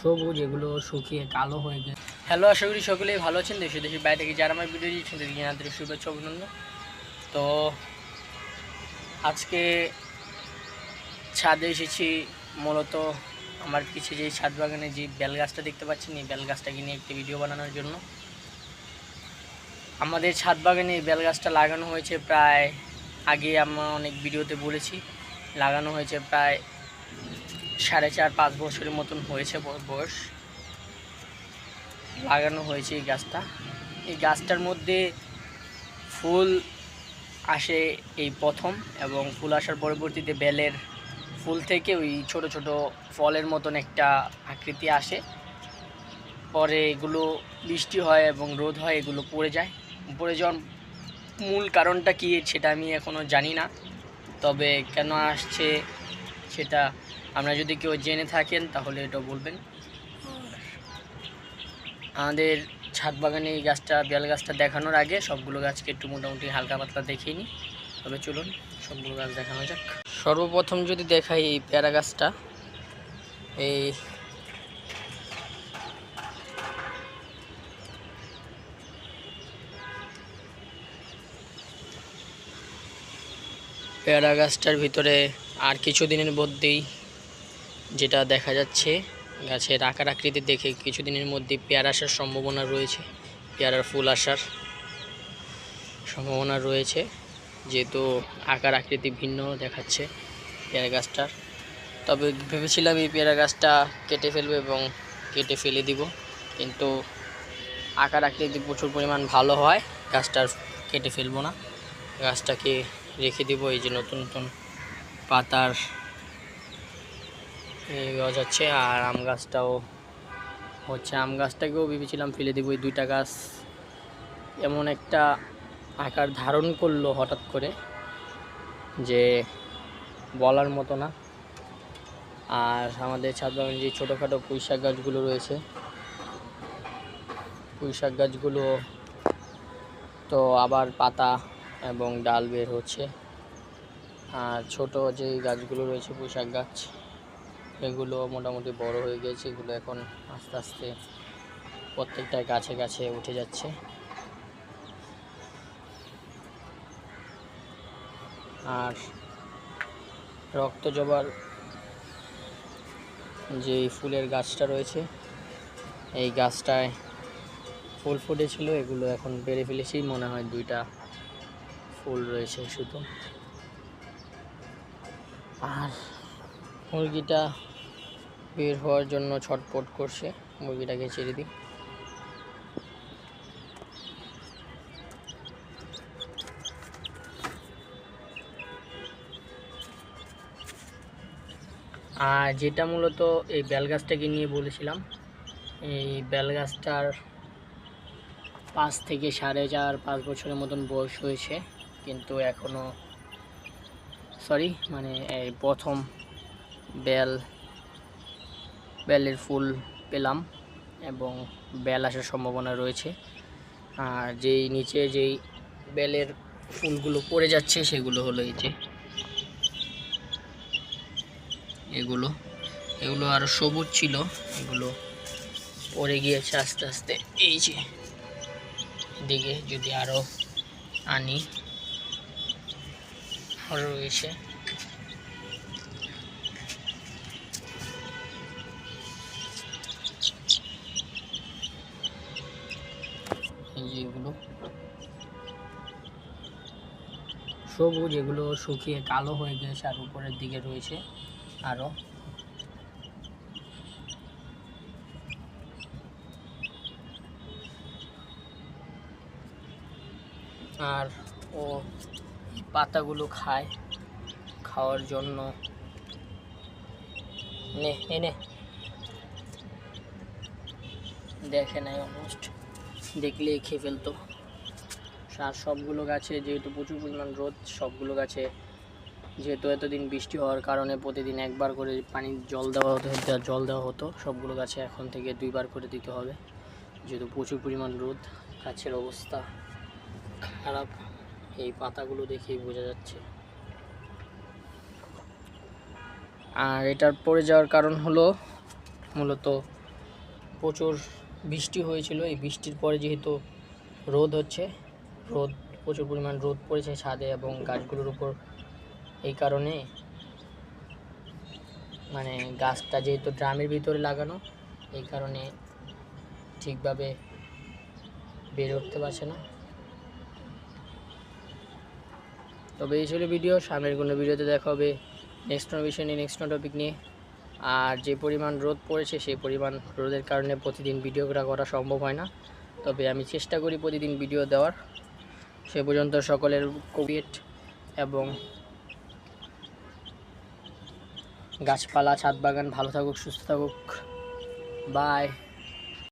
সবুজ, এগুলো শুকিয়ে কালো হয়ে গেছে হ্যালো, আশা করি সকলেই ভালো আছেন। দেশে দেশের বাইরে থেকে যারা আমার ভিডিও দিচ্ছেন তাদেরকে আন্তরিক শুভেচ্ছা, অভিনন্দন। তো আজকে ছাদে এসেছি। মূলত আমার পিছিয়ে যে ছাদ বাগানে যে বেল গাছটা দেখতে পাচ্ছেন, এই বেল গাছটাকে নিয়ে একটি ভিডিও বানানোর জন্য। আমাদের ছাদ বাগানে এই বেল গাছটা লাগানো হয়েছে প্রায়, আগে আমরা অনেক ভিডিওতে বলেছি, লাগানো হয়েছে প্রায় সাড়ে চার, পাঁচ বছরের মতন হয়েছে বয়স। লাগানো হয়েছে এই গাছটা। এই গাছটার মধ্যে ফুল আসে এই প্রথম এবং ফুল আসার পরবর্তীতে বেলের ফুল থেকে ওই ছোট ছোট ফলের মতন একটা আকৃতি আসে। পরে এগুলো বৃষ্টি হয় এবং রোদ হয়, এগুলো পড়ে যায়। পড়ে যাওয়ার মূল কারণটা কী সেটা আমি এখনও জানি না। তবে কেন আসছে সেটা আমরা যদি কেউ জেনে থাকেন, তাহলে এটা বলবেন। আমাদের ছাদ বাগানে এই গাছটা বেল গাছটা দেখানোর আগে সবগুলো গাছকে একটু মোটামুটি হালকা পাতলা দেখিয়ে নিই। তবে চলুন, সবগুলো গাছ দেখানো যাক। সর্বপ্রথম যদি দেখাই এই পেয়ারা গাছটা, এই পেয়ারা গাছটার ভিতরে আর কিছুদিনের মধ্যেই যেটা দেখা যাচ্ছে, গাছের আকার আকৃতি দেখে কিছুদিনের মধ্যে পেয়ারা আসার সম্ভাবনা রয়েছে, পেয়ারার ফুল আসার সম্ভাবনা রয়েছে। যেহেতু আকার আকৃতি ভিন্ন দেখাচ্ছে পেয়ারা গাছটার, তবে ভেবেছিলাম এই পেয়ারা গাছটা কেটে ফেলব এবং কেটে ফেলে দিব। কিন্তু আকার আকৃতি প্রচুর পরিমাণ ভালো হয়, গাছটার কেটে ফেলব না। গাছটাকে রেখে দিব, এই যে নতুন নতুন পাতার এই গজাচ্ছে আর আম গাছটাও হচ্ছে। আম গাছটাকেও ভেবেছিলাম ফেলে দিব, এই দুইটা গাছ এমন একটা আকার ধারণ করল হঠাৎ করে যে বলার মতো না। আর আমাদের ছাদ বাগানে যে ছোটোখাটো পুঁই শাক গাছগুলো রয়েছে, পুঁই শাক গাছগুলো তো আবার পাতা এবং ডাল বের হচ্ছে। আর ছোট যে গাছগুলো রয়েছে পুঁই শাক গাছ এগুলো মোটামুটি বড় হয়ে গেছে এগুলো এখন আস্তে আস্তে প্রত্যেকটা গাছে গাছে উঠে যাচ্ছে। আর রক্ত জবার যে ফুলের গাছটা রয়েছে, এই গাছটায় ফুল ফুটেছিল, এগুলো এখন পেরে ফেলেছি, মনে হয় দুইটা ফুল রয়েছে শুধু। আর মুরগিটা বের হওয়ার জন্য ছটপট করছে। মুরগিটাকে ছেড়ে দিই। আর যেটা মূলত এই বেল গাছটাকে নিয়ে বলেছিলাম, এই বেল গাছটার পাঁচ থেকে সাড়ে চার, পাঁচ বছরের মতন বয়স হয়েছে, কিন্তু এখনও সরি মানে এই প্রথম বেল বেলের ফুল পেলাম এবং বেল আসার সম্ভাবনা রয়েছে। আর যেই নিচে যেই বেলের ফুলগুলো পড়ে যাচ্ছে সেগুলো হলো এই যে এগুলো। এগুলো আরও সবুজ ছিল, এগুলো পড়ে গিয়েছে আস্তে আস্তে। এই যে দিকে যদি আরও আনি রয়েছে। এগুলো সবুজ, এগুলো শুকিয়ে কালো হয়ে গেছে আর উপরের দিকে রয়েছে আরও আর ও পাতাগুলো খায় খাওয়ার জন্য। নে এনে দেখে নাই অলমোস্ট। দেখলে খেয়ে ফেলতো। আর সবগুলো গাছে যেহেতু প্রচুর পরিমাণ রোদ, সবগুলো গাছে যেহেতু এতদিন বৃষ্টি হওয়ার কারণে প্রতিদিন একবার করে পানি জল দেওয়া হতো জল দেওয়া হতো, সবগুলো গাছে এখন থেকে দুইবার করে দিতে হবে। যেহেতু প্রচুর পরিমাণ রোদ, গাছের অবস্থা খারাপ, এই পাতাগুলো দেখেই বোঝা যাচ্ছে। আর এটার পড়ে যাওয়ার কারণ হলো মূলত প্রচুর বৃষ্টি হয়েছিল। এই বৃষ্টির পরে যেহেতু রোদ হচ্ছে, রোদ, প্রচুর পরিমাণ রোদ পড়েছে ছাদে এবং গাছগুলোর উপর। এই কারণে মানে গাছটা যেহেতু ড্রামের ভিতরে লাগানো, এই কারণে ঠিকভাবে বেড়ে উঠতে পারছে না। তবে এই ছিল ভিডিও, সামনের কোনো ভিডিওতে দেখা হবে। নেক্সট কোনো বিষয় নিয়ে, নেক্সট কোনো টপিক নিয়ে। আর যে পরিমাণ রোদ পড়েছে সেই পরিমাণ রোদের কারণে প্রতিদিন ভিডিও করা সম্ভব হয় না। তবে আমি চেষ্টা করি প্রতিদিন ভিডিও দেওয়ার। সে পর্যন্ত সকলের কোভিড এবং গাছপালা, ছাদ বাগান ভালো থাকুক, সুস্থ থাকুক। বাই